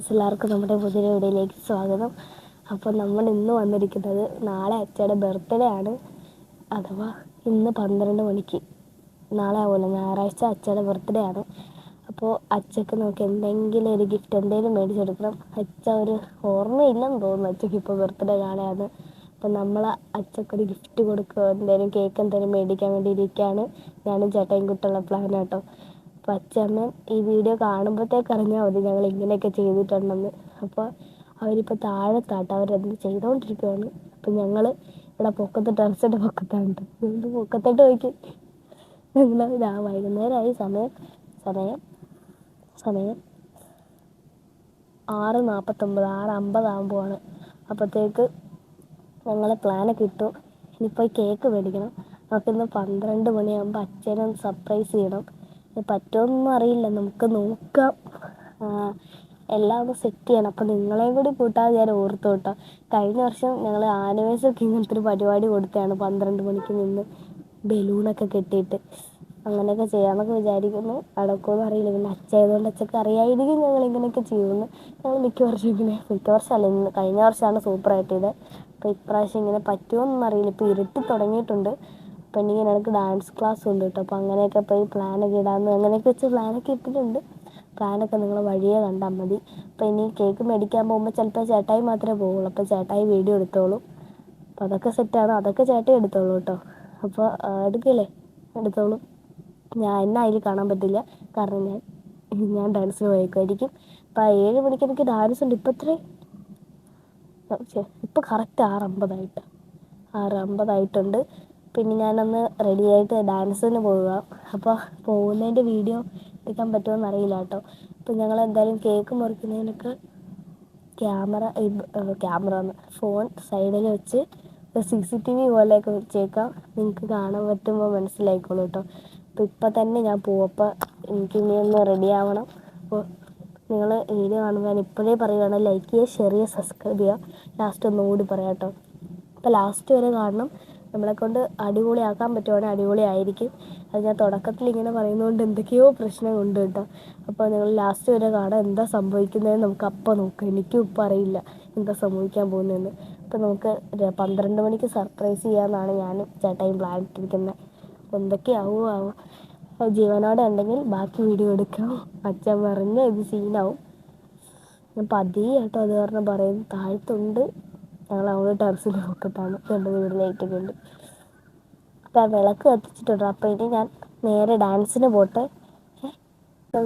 Friends എല്ലാവർക്കും നമ്മുടെ പുതിയ വീഡിയോയിലേക്ക് സ്വാഗതം. അപ്പോൾ നമ്മൾ ഇന്ന് വന്നിരിക്കുന്നത് നാളെ അച്ഛയുടെ ബർത്ത്ഡേ ആണ്. അഥവാ ഇന്ന് പന്ത്രണ്ട് മണിക്ക്. നാളെ ആവുമല്ലോ ഞായറാഴ്ച അച്ഛയുടെ ബർത്ത്ഡേ ആണ്. അപ്പോൾ അച്ഛക്ക് നമുക്ക് എന്തെങ്കിലും ഒരു ഗിഫ്റ്റ് എന്തെങ്കിലും മേടിച്ചെടുക്കണം അച്ഛ ഒരു ഓർമ്മയില്ലെന്ന് തോന്നുന്നു അച്ഛക്ക് ഇപ്പോൾ ബർത്ത്ഡേ നാളെയാണ് അപ്പം നമ്മൾ അച്ഛക്കൊരു ഗിഫ്റ്റ് കൊടുക്കുക എന്തെങ്കിലും കേക്ക് എന്തെങ്കിലും മേടിക്കാൻ വേണ്ടി ഇരിക്കുകയാണ്. ഞാനും ചേട്ടൻ കുട്ടിയുള്ള പ്ലാൻ കേട്ടോ. അച്ഛമ്മ ഈ വീഡിയോ കാണുമ്പോഴത്തേക്ക് അറിഞ്ഞാൽ മതി ഞങ്ങൾ ഇങ്ങനെയൊക്കെ ചെയ്തിട്ടുണ്ടെന്ന്. അപ്പോൾ അവരിപ്പോൾ താഴത്താട്ടോ അവരത് ചെയ്തുകൊണ്ടിരിക്കുകയാണ് അപ്പം ഞങ്ങൾ ഇവിടെ പൊക്കത്ത് ടെറസിന്റെ പൊക്കത്താണ്. അതുകൊണ്ട് പൊക്കത്തോട്ട് പോയി ഞങ്ങൾ ഇതാ വൈകുന്നേരമായി സമയം സമയം സമയം ആറ് നാൽപ്പത്തൊമ്പത് ആറ് അമ്പതാകുമ്പോഴാണ് അപ്പോഴത്തേക്ക് ഞങ്ങളെ പ്ലാനൊക്കെ ഇട്ടു. ഇനിയിപ്പോൾ കേക്ക് മേടിക്കണം. നമുക്കിന്ന് പന്ത്രണ്ട് മണിയാകുമ്പോൾ അച്ഛനും സർപ്രൈസ് ചെയ്യണം. പറ്റുമോന്നൊന്നും അറിയില്ല. നമുക്ക് നോക്കാം. എല്ലാം ഒന്ന് സെറ്റ് ചെയ്യണം. അപ്പം നിങ്ങളെയും കൂടി കൂട്ടാതെ ഞാൻ ഓർത്തു കേട്ടോ. കഴിഞ്ഞ വർഷം ഞങ്ങൾ ആനിവേഴ്സറിക്ക് ഇങ്ങനത്തെ ഒരു പരിപാടി കൊടുത്തതാണ്. പന്ത്രണ്ട് മണിക്ക് നിന്ന് ബലൂണൊക്കെ കെട്ടിയിട്ട്. അങ്ങനെയൊക്കെ ചെയ്യാമെന്നൊക്കെ വിചാരിക്കുന്നു. നടക്കുമെന്ന് അറിയില്ല. പിന്നെ അച്ഛായതുകൊണ്ട് അച്ഛക്ക് അറിയായിരിക്കും ഞങ്ങൾ ഇങ്ങനെയൊക്കെ ചെയ്യുമെന്ന് ഞങ്ങൾ മിക്ക വർഷം ഇങ്ങനെ മിക്ക വർഷമല്ല ഇന്ന് കഴിഞ്ഞ വർഷമാണ് സൂപ്പറായിട്ട് ചെയ്തത്. അപ്പോൾ ഇപ്രാവശ്യം ഇങ്ങനെ പറ്റുമോ എന്നൊന്നും അറിയില്ല. ഇപ്പോൾ ഇരുട്ടി തുടങ്ങിയിട്ടുണ്ട്. അപ്പം ഇനി എനിക്ക് ഡാൻസ് ക്ലാസ് ഉണ്ട് കേട്ടോ അപ്പോൾ അങ്ങനെയൊക്കെ പോയി പ്ലാനൊക്കെ ഇടാമെന്ന് അങ്ങനെയൊക്കെ വെച്ച് പ്ലാനൊക്കെ ഇട്ടിട്ടുണ്ട്. പ്ലാനൊക്കെ നിങ്ങൾ വഴിയെ കണ്ടാൽ മതി. അപ്പോൾ ഇനി കേക്ക് മേടിക്കാൻ പോകുമ്പോൾ ചിലപ്പോൾ ചേട്ടായി മാത്രമേ പോവുള്ളൂ. അപ്പോൾ ചേട്ടായി വീഡിയോ എടുത്തോളൂ. അപ്പോൾ അതൊക്കെ സെറ്റാണ് അതൊക്കെ ചേട്ടായി എടുത്തോളൂ കേട്ടോ അപ്പോൾ എടുക്കില്ലേ? എടുത്തോളൂ. ഞാൻ എന്നെ അതിൽ കാണാൻ പറ്റില്ല. കാരണം ഞാൻ ഞാൻ ഡാൻസിന് പോയേക്കുമായിരിക്കും അപ്പോൾ ഏഴ് മണിക്ക് എനിക്ക് ഡാൻസ് ഉണ്ട്. ഇപ്പം എത്രയും ഇപ്പം കറക്റ്റ് ആറ് അമ്പതായിട്ട് ആറ് അമ്പതായിട്ടുണ്ട് പിന്നെ ഞാനൊന്ന് റെഡിയായിട്ട് ഡാൻസിന് പോവുക. അപ്പോൾ പോകുന്നതിന്റെ വീഡിയോ എടുക്കാൻ പറ്റുമോ അറിയില്ല കേട്ടോ. അപ്പോൾ ഞങ്ങൾ എന്തായാലും കേക്ക് മുറിക്കുന്നതിനൊക്കെ ക്യാമറ ക്യാമറ ഫോൺ സൈഡിൽ വെച്ച് സി സി ടി വി പോലെയൊക്കെ വെച്ചേക്കാം. നിങ്ങൾക്ക് കാണാൻ പറ്റുമ്പോൾ മനസ്സിലായിക്കോളൂ കേട്ടോ. അപ്പോൾ ഇപ്പം തന്നെ ഞാൻ പോവും. അപ്പോൾ എനിക്ക് ഇനി ഒന്ന് റെഡി ആവണം. അപ്പോൾ നിങ്ങൾ വീഡിയോ കാണുമ്പോൾ ഞാൻ ഇപ്പോഴേ പറയുകയാണ് ലൈക്ക് ചെയ്യുക ഷെയർ ചെയ്യുക സബ്സ്ക്രൈബ് ചെയ്യുക. ലാസ്റ്റ് ഒന്നുകൂടി പറയാം കേട്ടോ. അപ്പോൾ ലാസ്റ്റ് വരെ കാണണം. നമ്മളെ കൊണ്ട് അടിപൊളിയാക്കാൻ പറ്റുവാണെങ്കിൽ അടിപൊളിയായിരിക്കും. അത് ഞാൻ തുടക്കത്തിൽ ഇങ്ങനെ പറയുന്നതുകൊണ്ട് എന്തൊക്കെയോ പ്രശ്നമുണ്ട് കേട്ടോ. അപ്പോൾ നിങ്ങൾ ലാസ്റ്റ് വരെ കാണാൻ എന്താ സംഭവിക്കുന്നതെന്ന് നമുക്ക് അപ്പം നോക്കാം. എനിക്കും ഇപ്പം അറിയില്ല എന്താ സംഭവിക്കാൻ പോകുന്നതെന്ന്. അപ്പോൾ നമുക്ക് പന്ത്രണ്ട് മണിക്ക് സർപ്രൈസ് ചെയ്യാമെന്നാണ് ഞാൻ ചേട്ടായും പ്ലാൻ ഇട്ടിരിക്കുന്നത് അപ്പോൾ എന്തൊക്കെയാവുമോ ആവും. ജീവനോടെ ഉണ്ടെങ്കിൽ ബാക്കി വീഡിയോ എടുക്കാം. അച്ഛൻ പറഞ്ഞ് ഇത് സീനാവും ഞാൻ പതിയെ കേട്ടോ അത് കാരണം പറയും താഴത്തുണ്ട്. ഞങ്ങൾ അവിടെ ടെറസിൽ നോക്കത്താണ് രണ്ട് വീട് ലൈറ്റൊക്കെ ഉണ്ട് അപ്പോൾ ആ വിളക്ക് കത്തിച്ചിട്ടുണ്ട്. അപ്പോൾ ഇനി ഞാൻ നേരെ ഡാൻസിന് പോട്ടെ.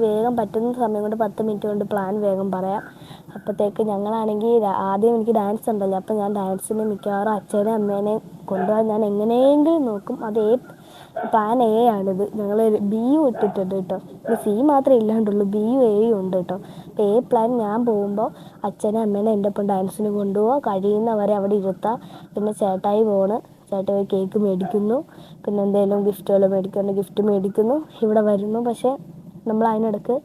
വേഗം പറ്റുന്ന സമയം കൊണ്ട് പത്ത് മിനിറ്റ് കൊണ്ട് പ്ലാൻ വേഗം പറയാം. അപ്പോഴത്തേക്ക് ഞങ്ങളാണെങ്കിൽ ആദ്യം എനിക്ക് ഡാൻസ് ഉണ്ടല്ലോ. അപ്പോൾ ഞാൻ ഡാൻസിന് മിക്കവാറും അച്ഛനെ അമ്മേനെ കൊണ്ടുപോകാൻ ഞാൻ എങ്ങനെയെങ്കിലും നോക്കും. അത് ഏ പ്ലാൻ എ ആണിത്. ഞങ്ങൾ ബി യു ഇട്ടിട്ടുണ്ട് കേട്ടോ ഇത് സി മാത്രമേ ഇല്ലാണ്ടുള്ളൂ. ബി യു എയും ഉണ്ട് കേട്ടോ അപ്പോൾ എ പ്ലാൻ ഞാൻ പോകുമ്പോൾ അച്ഛനെ അമ്മേനെ എന്റെ ഒപ്പം ഡാൻസിന് കൊണ്ടുപോകുക കഴിയുന്നവരെ അവിടെ ഇരുത്താം. പിന്നെ ചേട്ടായി പോണ്. ചേട്ടായി കേക്ക് മേടിക്കുന്നു. പിന്നെ എന്തെങ്കിലും ഗിഫ്റ്റുകൾ മേടിക്കുന്നുണ്ട് ഗിഫ്റ്റ് മേടിക്കുന്നു. ഇവിടെ വരുന്നു. പക്ഷേ നമ്മൾ അതിനിടക്ക്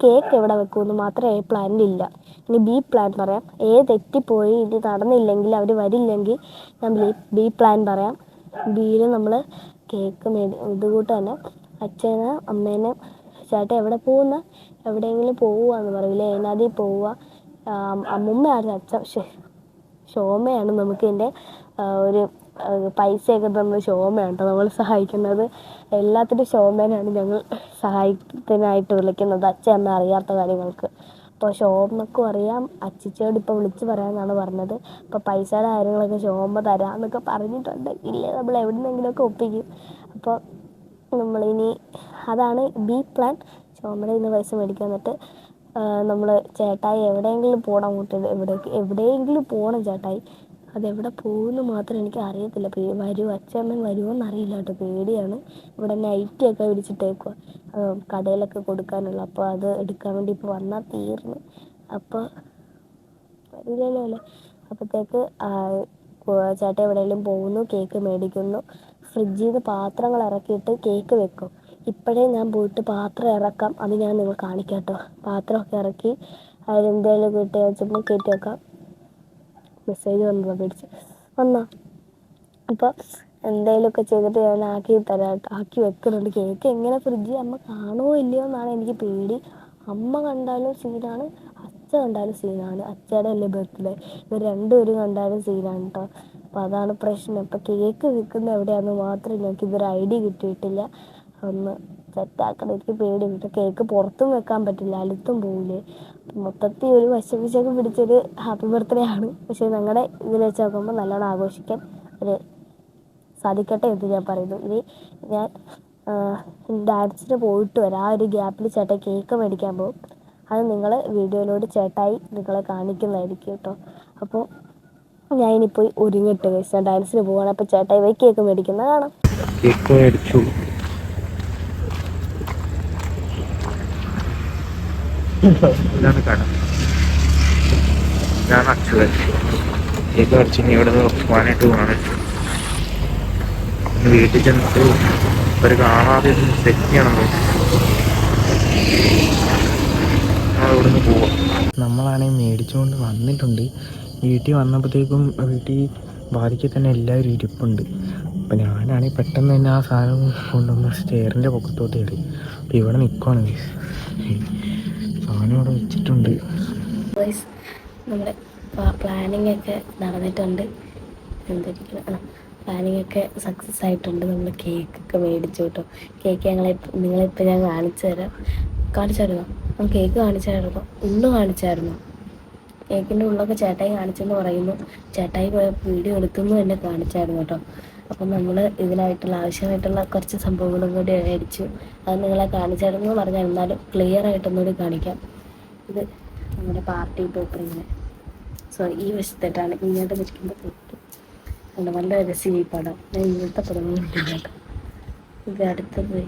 കേക്ക് എവിടെ വെക്കുമെന്ന് മാത്രമേ എ പ്ലാനിലില്ല ഇനി ബി പ്ലാൻ പറയാം. എ തെറ്റിപ്പോയി ഇനി നടന്നില്ലെങ്കിൽ അവർ വരില്ലെങ്കിൽ ഞാൻ ബി പ്ലാൻ പറയാം. ബിയിൽ നമ്മൾ കേക്ക് മേടി ഇതുകൂട്ട് തന്നെ അച്ഛനെ അമ്മേനെ ചേട്ടൻ എവിടെ പോകുന്ന? എവിടെയെങ്കിലും പോവുകയെന്ന് പറയില്ലേ നദിയിൽ പോവുക. അമ്മുമ്മയായിരുന്നു അച്ഛൻ. ശ്ശെ, ശോമയാണ് നമുക്ക് ഇതിന്റെ ഒരു പൈസയൊക്കെ തന്നെ ശോമയാണ് കേട്ടോ നമ്മൾ സഹായിക്കുന്നത്. എല്ലാത്തിനും ശോമേനാണ് ഞങ്ങൾ സഹായത്തിനായിട്ട് വിളിക്കുന്നത് അച്ഛൻ അമ്മ അറിയാത്ത കാര്യങ്ങൾക്ക്. അപ്പോൾ ശോമക്കും അറിയാം അച്ചിച്ചോട് ഇപ്പോൾ വിളിച്ച് പറയാമെന്നാണ് പറഞ്ഞത്. അപ്പോൾ പൈസയുടെ കാര്യങ്ങളൊക്കെ ശോമ തരാമെന്നൊക്കെ പറഞ്ഞിട്ടുണ്ട്. ഇല്ലേ? നമ്മൾ എവിടെ നിന്നെങ്കിലുമൊക്കെ ഒപ്പിക്കും. അപ്പോൾ നമ്മളിനി അതാണ് ബി പ്ലാൻ. ശോഭയുടെ ഇന്ന് പൈസ മേടിക്കാൻ എന്നിട്ട് നമ്മൾ ചേട്ടായി എവിടെയെങ്കിലും പോകണം അങ്ങോട്ട്. എവിടേക്ക് എവിടെയെങ്കിലും പോകണം ചേട്ടായി. അതെവിടെ പോകുമെന്ന് മാത്രം എനിക്ക് അറിയത്തില്ല. പേ വരുമോ അച്ഛമ്മ വരുമോ എന്നറിയില്ല കേട്ടോ. പേടിയാണ്. ഇവിടെ നൈറ്റിയൊക്കെ വിരിച്ചിട്ടേക്കുക കടയിലൊക്കെ കൊടുക്കാനുള്ള അപ്പോൾ അത് എടുക്കാൻ വേണ്ടി ഇപ്പോൾ വന്നാൽ തീർന്നു. അപ്പോൾ വരില്ലല്ലോ അല്ലേ അപ്പോഴത്തേക്ക് ചേട്ടൻ എവിടെയെങ്കിലും പോകുന്നു കേക്ക് മേടിക്കുന്നു. ഫ്രിഡ്ജിൽ നിന്ന് പാത്രങ്ങൾ ഇറക്കിയിട്ട് കേക്ക് വെക്കും. ഇപ്പോഴേ ഞാൻ പോയിട്ട് പാത്രം ഇറക്കാം അത് ഞാൻ നിങ്ങൾ കാണിക്കാം കേട്ടോ പാത്രമൊക്കെ ഇറക്കി അതിലെന്തെങ്കിലും കിട്ടി വെച്ചപ്പോൾ കയറ്റി വെക്കാം. മെസ്സേജ് വന്നതാണ് പേടിച്ച് വന്നോ? അപ്പോൾ എന്തെങ്കിലുമൊക്കെ ചെയ്തിട്ട് ഞാൻ ആക്കി തരാം ആക്കി വെക്കുന്നുണ്ട്. കേക്ക് എങ്ങനെ ഫ്രിഡ്ജിൽ അമ്മ കാണുമോ ഇല്ലയോ എന്നാണ് എനിക്ക് പേടി. അമ്മ കണ്ടാലും സീനാണ് അച്ഛ കണ്ടാലും സീനാണ്. അച്ഛയുടെ അല്ലേ ബർത്ത്ഡേ? ഇവർ രണ്ടുപേരും കണ്ടാലും സീനാണ് കേട്ടോ അപ്പം അതാണ് പ്രശ്നം. ഇപ്പം കേക്ക് വിൽക്കുന്ന എവിടെയാണെന്ന് മാത്രം ഞങ്ങൾക്ക് ഇതൊരു ഐഡിയ കിട്ടിയിട്ടില്ല. ഒന്ന് സെറ്റാക്കണം എനിക്ക് പേടിയുണ്ട് കേക്ക് പുറത്തും വെക്കാൻ പറ്റില്ല. അലുത്തും പോവില്ലേ? മൊത്തത്തിൽ ഒരു വശവിശൊക്കെ പിടിച്ചൊരു ഹാപ്പി ബർത്ത്ഡേ ആണ്. പക്ഷേ ഞങ്ങളുടെ ഇതിൽ വെച്ച് നോക്കുമ്പോൾ നല്ലോണം ആഘോഷിക്കാൻ ഒരു സാധിക്കട്ടെ എന്ന് ഞാൻ പറയുന്നു. ഇനി ഞാൻ ഡാൻസിന് പോയിട്ട് വരാം. ആ ഒരു ഗ്യാപ്പിൽ ചേട്ടൻ കേക്ക് മേടിക്കാൻ പോകും. അത് നിങ്ങൾ വീഡിയോയിലൂടെ ചേട്ടായി നിങ്ങളെ കാണിക്കുന്നതായിരിക്കും കേട്ടോ അപ്പോൾ ഞാൻ ഇനി പോയി ഒരുങ്ങിട്ട് ഞാൻ ഡാൻസിന് പോവാണ്. അപ്പോൾ ചേട്ടായി പോയി കേക്ക് മേടിക്കുന്നത് കാണാം. കേക്ക് മേടിച്ചു. ഇതാണ് ഞാൻ ഇനി ഇവിടെ നിന്ന് പോകാനായിട്ട് ഇനി വീട്ടിൽ ചെന്നിട്ട് ഒരു കാണാതെ സെറ്റ് ചെയ്യണം നമ്മൾ ഇവിടുന്ന് പോവാം. നമ്മളാണെങ്കിൽ മേടിച്ചുകൊണ്ട് വന്നിട്ടുണ്ട്. വീട്ടിൽ വന്നപ്പോഴത്തേക്കും വീട്ടിൽ ബാധിക്ക് തന്നെ എല്ലാവരും ഇരിപ്പുണ്ട്. അപ്പം ഞാനാണെങ്കിൽ പെട്ടെന്ന് തന്നെ ആ സാധനം കൊണ്ടുവന്ന് സ്റ്റെയറിന്റെ പൊക്കത്തോട്ട് കയറി അപ്പം ഇവിടെ നിൽക്കുവാണ് സാധനം ഇവിടെ വെച്ചിട്ടുണ്ട്. നമ്മുടെ പ്ലാനിങ് ഒക്കെ നടന്നിട്ടുണ്ട്. എന്തിരിക്കണം പ്ലാനിങ് ഒക്കെ സക്സസ് ആയിട്ടുണ്ട് നമ്മൾ കേക്കൊക്കെ മേടിച്ചു കേട്ടോ. കേക്ക് ഞങ്ങളെ നിങ്ങളിപ്പോൾ ഞാൻ കാണിച്ചു തരാം. കാണിച്ചായിരുന്നോ ആ കേക്ക് കാണിച്ചായിരുന്നോ ഉള്ളു കാണിച്ചായിരുന്നു കേക്കിന്റെ ഉള്ളൊക്കെ ചേട്ടായി കാണിച്ചെന്ന് പറയുന്നു. ചേട്ടായി വീഡിയോ എടുക്കുന്നു തന്നെ കാണിച്ചായിരുന്നു കേട്ടോ. അപ്പം നമ്മൾ ഇതിനായിട്ടുള്ള ആവശ്യമായിട്ടുള്ള കുറച്ച് സംഭവങ്ങളും കൂടി മേടിച്ചു. അത് നിങ്ങളെ കാണിച്ചായിരുന്നു എന്ന് പറഞ്ഞാൽ എന്നാലും ക്ലിയർ ആയിട്ടൊന്നുകൂടി കാണിക്കാം. ഇത് നമ്മുടെ പാർട്ടി പോപ്പറിങ്ങനെ സോറി ഈ വശത്തായിട്ടാണ് ഇങ്ങോട്ട് വെച്ചിരിക്കുമ്പോൾ തെറ്റും നല്ല രസം ഈ പടം. ഞാൻ ഇങ്ങനത്തെ പടമൊന്നും കേട്ടോ ഇത് അടുത്തത്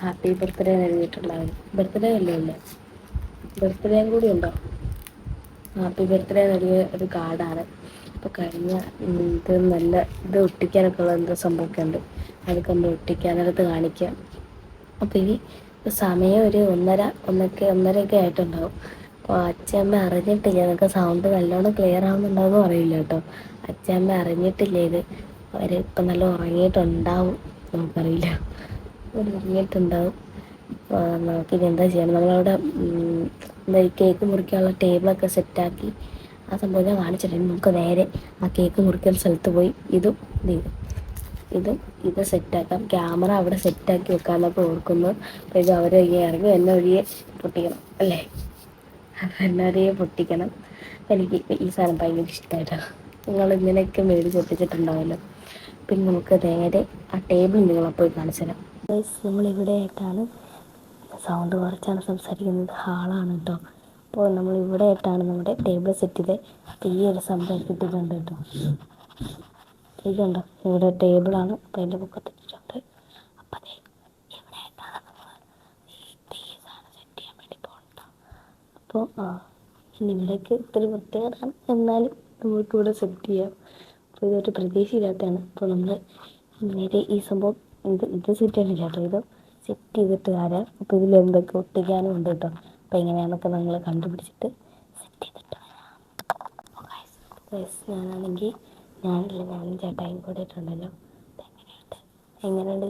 ഹാപ്പി ബർത്ത്ഡേ എഴുതിയിട്ടുള്ള ബർത്ത്ഡേ അല്ലേ ഇല്ല ബർത്ത്ഡേയും കൂടി ഉണ്ടോ? ഹാപ്പി ബർത്ത്ഡേ നൽകിയ ഒരു കാർഡാണ്. അപ്പോൾ കഴിഞ്ഞ ഇത് നല്ല ഇത് ഒട്ടിക്കാനൊക്കെ ഉള്ള എന്തോ സംഭവമൊക്കെ ഉണ്ട്. അതൊക്കെ ഒന്ന് ഒട്ടിക്കാനകത്ത് കാണിക്കാം. അപ്പോൾ ഇനി സമയം ഒരു ഒന്നര ഒന്നൊക്കെ ഒന്നരയൊക്കെ ആയിട്ടുണ്ടാവും. അപ്പോൾ അച്ഛമ്മ അറിഞ്ഞിട്ടില്ല. നിങ്ങൾക്ക് സൗണ്ട് നല്ലോണം ക്ലിയർ ആവുന്നുണ്ടാവും അറിയില്ല കേട്ടോ. അച്ഛമ്മ അറിഞ്ഞിട്ടില്ല ഇത്. അവർ ഇപ്പം നല്ല ഉറങ്ങിയിട്ടുണ്ടാവും. നമുക്കറിയില്ല. ഉറങ്ങിയിട്ടുണ്ടാവും. നമുക്ക് നമുക്കിനി എന്താ ചെയ്യണം? നമ്മളവിടെ കേക്ക് മുറിക്കാനുള്ള ടേബിളൊക്കെ സെറ്റാക്കി ആ സംഭവം ഞാൻ കാണിച്ചിട്ടുണ്ട്. നമുക്ക് നേരെ ആ കേക്ക് മുറിക്കുന്ന സ്ഥലത്ത് പോയി ഇതും ഇത് ഇതും ഇത് സെറ്റാക്കാം ക്യാമറ അവിടെ സെറ്റാക്കി വെക്കാന്നൊക്കെ ഓർക്കുന്നു. അപ്പോൾ ഇത് അവർ ഇറങ്ങി എന്നെ പൊട്ടിക്കണം. അല്ലേ? വഴിയെ പൊട്ടിക്കണം. എനിക്ക് ഈ സാധനം ഭയങ്കര ഇഷ്ടമായിട്ടാണ് നിങ്ങൾ ഇങ്ങനെയൊക്കെ മേടിച്ച് ഒട്ടിച്ചിട്ടുണ്ടാവല്ലോ പിന്നെ നമുക്ക് നേരെ ആ ടേബിൾ നിങ്ങളെ പോയി കാണിച്ചു തരാം. നമ്മളിവിടെയായിട്ടാണ് സൗണ്ട് കുറച്ചാണ് സംസാരിക്കുന്നത്. ഹാളാണ് കേട്ടോ അപ്പോൾ നമ്മൾ ഇവിടെ ആയിട്ടാണ് നമ്മുടെ ടേബിൾ സെറ്റ് ചെയ്ത്. അപ്പോൾ ഈ ഒരു സംഭവം കിട്ടിയിട്ടുണ്ട് കേട്ടോ ഇതുണ്ടോ? ഇവിടെ ടേബിളാണ് അപ്പോൾ അതിന്റെ ഇട്ടിട്ടുണ്ട് അപ്പോൾ ദേ ഇവിടെ ആയിട്ടാണ് നമ്മൾ ഈ സാധനം സെറ്റ് ചെയ്യാൻ വേണ്ടി പോകുന്നത് അപ്പോൾ ഇവിടേക്ക് ഇത്തിരി വൃത്തികേടാണ്. എന്നാലും നമുക്ക് ഇവിടെ സെറ്റ് ചെയ്യാം. അപ്പോൾ ഇതൊരു പ്രതീക്ഷയില്ലാത്തതാണ്. അപ്പോൾ നമ്മൾ നേരെ ഈ സംഭവം ഇത് ഇത് സെറ്റ് ചെയ്യണില്ല കേട്ടോ. ഇത് സെറ്റ് ചെയ്തിട്ട് വരാം. അപ്പോൾ ഇതിൽ എന്തൊക്കെ ഒട്ടിക്കാനും ഉണ്ട് കേട്ടോ. അപ്പോൾ എങ്ങനെയാണെന്നൊക്കെ നിങ്ങൾ കണ്ടുപിടിച്ചിട്ട് സെറ്റ് ചെയ്തിട്ട് വരാം. ഞാനാണെങ്കിൽ ഞാനില്ല. ഞാനും ചേട്ടായും കൂടെ ഇട്ടുണ്ടല്ലോ എങ്ങനെയുണ്ട്? എങ്ങനെയുണ്ട്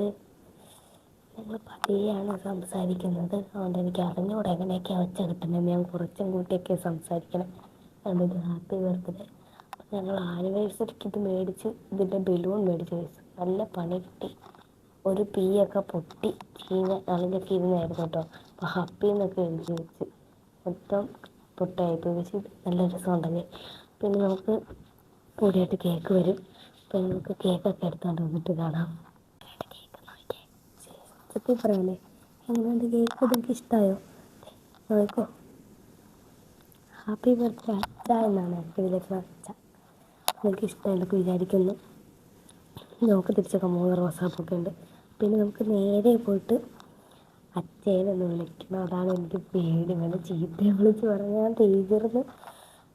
ഇത്? പതിയാണ് സംസാരിക്കുന്നത്. അതുകൊണ്ട് എനിക്ക് അറിഞ്ഞുകൂടെ എങ്ങനെയൊക്കെ ഒച്ച കിട്ടുന്നത് ഞാൻ കുറച്ചും കൂട്ടിയൊക്കെ സംസാരിക്കണം. അതുകൊണ്ട് ഹാപ്പി ബർത്ത്ഡേ. ഞങ്ങൾ ആനിവേഴ്സറിക്ക് ഇത് മേടിച്ച് ഇതിന്റെ ബലൂൺ മേടിച്ച് വെച്ചു. നല്ല പണി കിട്ടി. ഒരു പീയൊക്കെ പൊട്ടി ചീഞ്ഞ അളിഞ്ഞൊക്കെ ഇരുന്നായിരുന്നു കേട്ടോ. അപ്പോൾ ഹാപ്പി എന്നൊക്കെ എഴുതി വെച്ച് മൊത്തം പൊട്ടായി പോയി വെച്ച് നല്ല രസമുണ്ടല്ലേ. പിന്നെ നമുക്ക് കൂടിയായിട്ട് കേക്ക് വരും. അപ്പോൾ നമുക്ക് കേക്കൊക്കെ എടുത്തുകൊണ്ട് വന്നിട്ട് കാണാം. സത്യം പറയാനേ എങ്ങനെയുണ്ട് കേക്ക്? നിങ്ങൾക്ക് ഇഷ്ടമായോ നോക്കോ. ഹാപ്പി ബർത്ത്ഡേ അച്ഛ എന്നാണ് ഇതിലേക്ക് അച്ഛ. നിങ്ങൾക്ക് ഇഷ്ടമായെന്നൊക്കെ വിചാരിക്കുന്നു. നമുക്ക് തിരിച്ചൊക്കെ മൂന്ന് റോസാപ്പൊക്കെ ഉണ്ട്. പിന്നെ നമുക്ക് നേരെ പോയിട്ട് അച്ഛനെന്ന് വിളിക്കണം. അതാണ് എനിക്ക് പേടി. വേണം ചീത്ത വിളിച്ച് പറഞ്ഞാൽ തീർന്ന്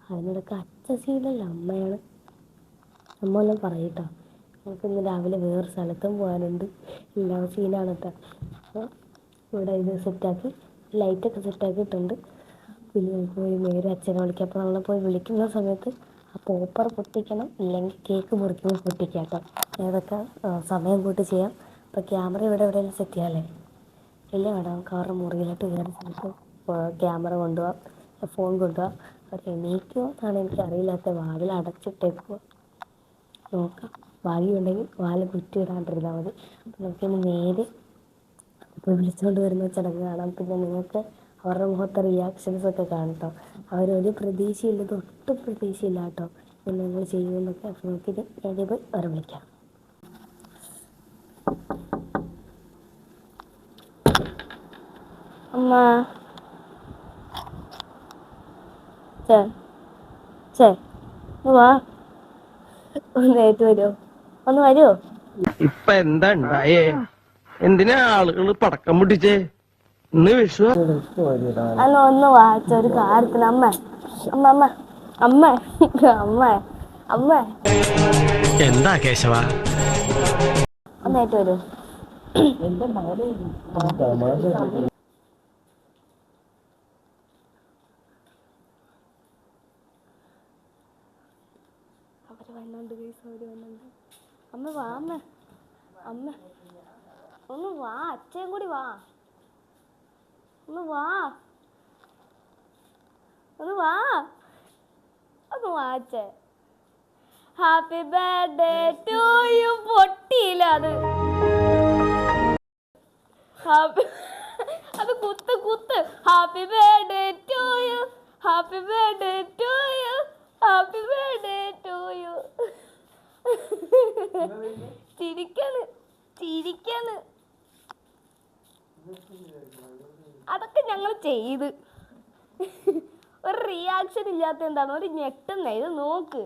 അതിനിടയ്ക്ക് അച്ഛ സീനല്ല അമ്മയാണ്. അമ്മ എല്ലാം പറയട്ടോ നമുക്ക് ഇന്ന് രാവിലെ വേറെ സ്ഥലത്തും പോകാനുണ്ട്. എല്ലാം സീനാണ് അപ്പോൾ ഇവിടെ ഇത് സെറ്റാക്കി ലൈറ്റൊക്കെ സെറ്റാക്കിയിട്ടുണ്ട് പിന്നെ നമുക്ക് പോയി നേരെ അച്ഛനെ വിളിക്കാം അപ്പോൾ നമ്മളെ പോയി വിളിക്കുന്ന സമയത്ത് ആ പോപ്പർ പൊട്ടിക്കണം ഇല്ലെങ്കിൽ കേക്ക് മുറിക്കുമ്പോൾ പൊട്ടിക്കാം കേട്ടോ ഏതൊക്കെ സമയം കൂട്ടി ചെയ്യാം. അപ്പോൾ ക്യാമറ ഇവിടെ എവിടെയെങ്കിലും സെറ്റ് ചെയ്യാമല്ലേ ഇല്ല മേഡം? നമുക്ക് മുറിയിലോട്ട് കയറി ചിലപ്പോൾ ക്യാമറ കൊണ്ടുപോകാം ഫോൺ കൊണ്ടുപോകാം അവർ എണീക്കുമോ എന്നാണ് എനിക്ക് അറിയില്ലാത്ത വാതിൽ അടച്ചിട്ടേക്കുക നോക്കാം. ഭാഗ്യമുണ്ടെങ്കിൽ വാൽ കുറ്റിയിടാണ്ടിരുന്നാൽ മതി. അപ്പം നമുക്കിനി നേരെ ഇപ്പോൾ വിളിച്ചുകൊണ്ട് വരുന്ന ചടങ്ങ് കാണാം. പിന്നെ നിങ്ങൾക്ക് അവരുടെ മുഖത്തെ റിയാക്ഷൻസ് ഒക്കെ കാണും കേട്ടോ അവരൊരു പ്രതീക്ഷയില്ല ഇത് ഒട്ടും പ്രതീക്ഷയില്ല കേട്ടോ നിങ്ങൾ ചെയ്യുമെന്നൊക്കെ. അപ്പോൾ നമുക്കിത് നേരെ പോയി അവരെ വിളിക്കാം. അമ്മ. ചേ ചേ വാ. ഒന്ന് നേരിട്ട് വരുമോ? ഒന്ന് വരുമോ ഇപ്പൊ എന്താ ഉണ്ടായേ? എന്തിനാ ആളുകൾ പടക്കം പൊട്ടിച്ചേ? ഇന്ന് വിഷു അല്ല ഒന്ന് വാച്ച ഒരു കാര്യത്തിന് അമ്മ. അമ്മ അമ്മ. അമ്മ. അമ്മ. അമ്മ. എന്താ കേശവ? ഒന്നായിട്ട് വരൂ. അവർ വന്നോണ്ട് കേസ് അവർ വന്നുണ്ട്. അമ്മ വാ അമ്മ. അമ്മ. ഒന്ന് വാ അച്ഛൻ കൂടി വാ. ഒന്ന് വാ. ഒന്ന് വാ. ഒന്ന് വാ അച്ഛൻ. ഹാപ്പി ബർത്ത്ഡേ ടു യു പൊട്ടിയില്ല അത്. ഹാപ്പി അത് കുത്ത് കുത്ത്. Happy birthday to you happy birthday to you happy birthday അതൊക്കെ ഞങ്ങൾ ചെയ്ത്. ഒരു റിയാക്ഷൻ ഇല്ലാത്ത എന്താണ്? ഒരു ഞെട്ടുന്ന. ഇത് നോക്ക്.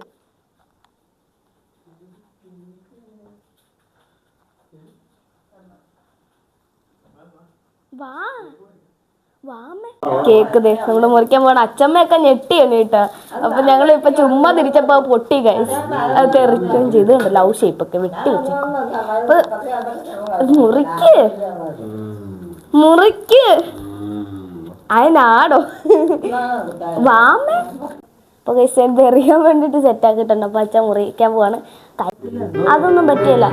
വാ. കേക്ക് നമ്മൾ മുറിക്കാൻ പോണ അച്ചമ്മയൊക്കെ ഞെട്ടിയാണ് കേട്ടോ അപ്പൊ ഞങ്ങൾ ഇപ്പൊ ചുമ്മാ തിരിച്ചപ്പോ പൊട്ടി കഴിച്ചു അത് തെറിക്കുകയും ചെയ്ത് കണ്ടോ? ലവ് ഷേപ്പ് ഒക്കെ വെട്ടി വെച്ചേക്കും അപ്പൊ മുറിക്ക്. മുറിക്ക്. അതിനാടോ വാമേ. അപ്പൊ കൈസ് എന്ത് എറിയാൻ വേണ്ടിട്ട് സെറ്റ് ആക്കിയിട്ടുണ്ട്. അച്ഛൻ മുറിക്കാൻ പോവാണ്. അതൊന്നും പറ്റിയല്ല.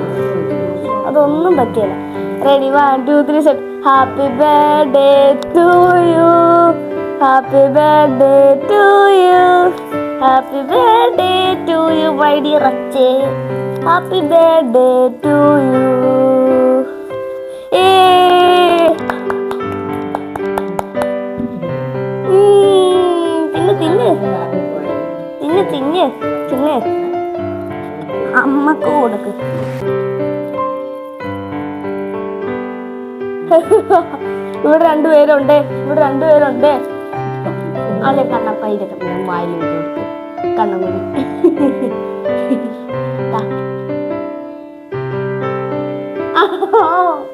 അതൊന്നും പറ്റിയല്ല. Ready one two three set happy birthday to you happy birthday to you happy birthday to you my dear happy birthday to you തിന്ന് തിന്ന്. തിന്ന് തിന്ന് തിന്ന്. അമ്മയ്ക്ക് കൊടുക്ക്. ഇവിടെ രണ്ടുപേരുണ്ട് ഇവിടെ രണ്ടുപേരുണ്ട്. അല്ലെ കണ്ണപ്പ ഇതൊക്കെ ഞാൻ വായിൽ കൊടുത്തു കണ്ണുമണി. ദാ.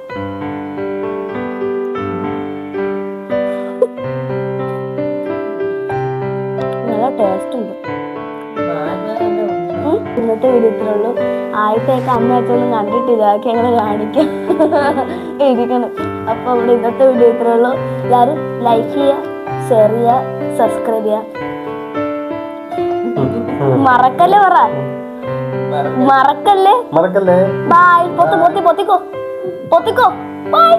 ഇന്നത്തെ വീഡിയോ ഇത്രേ ഉള്ളൂ ആദ്യത്തെയൊക്കെ അമ്മ അച്ഛനും കണ്ടിട്ടില്ല അതൊക്കെ അങ്ങനെ കാണിക്കാം. ഇരിക്കണം. അപ്പോൾ ഇവിടെ ഇന്നത്തെ വീഡിയോ ഇത്രേ ഉള്ളൂ എല്ലാവരും ലൈക്ക് ചെയ്യുക ഷെയർ ചെയ്യുക സബ്സ്ക്രൈബ് ചെയ്യുക. മറക്കല്ലേ പറ? മറക്കല്ലേ? മറക്കല്ലേ? ബൈ പൊത്തി പൊത്തി പൊത്തിക്കോ. പൊത്തിക്കോ. ബൈ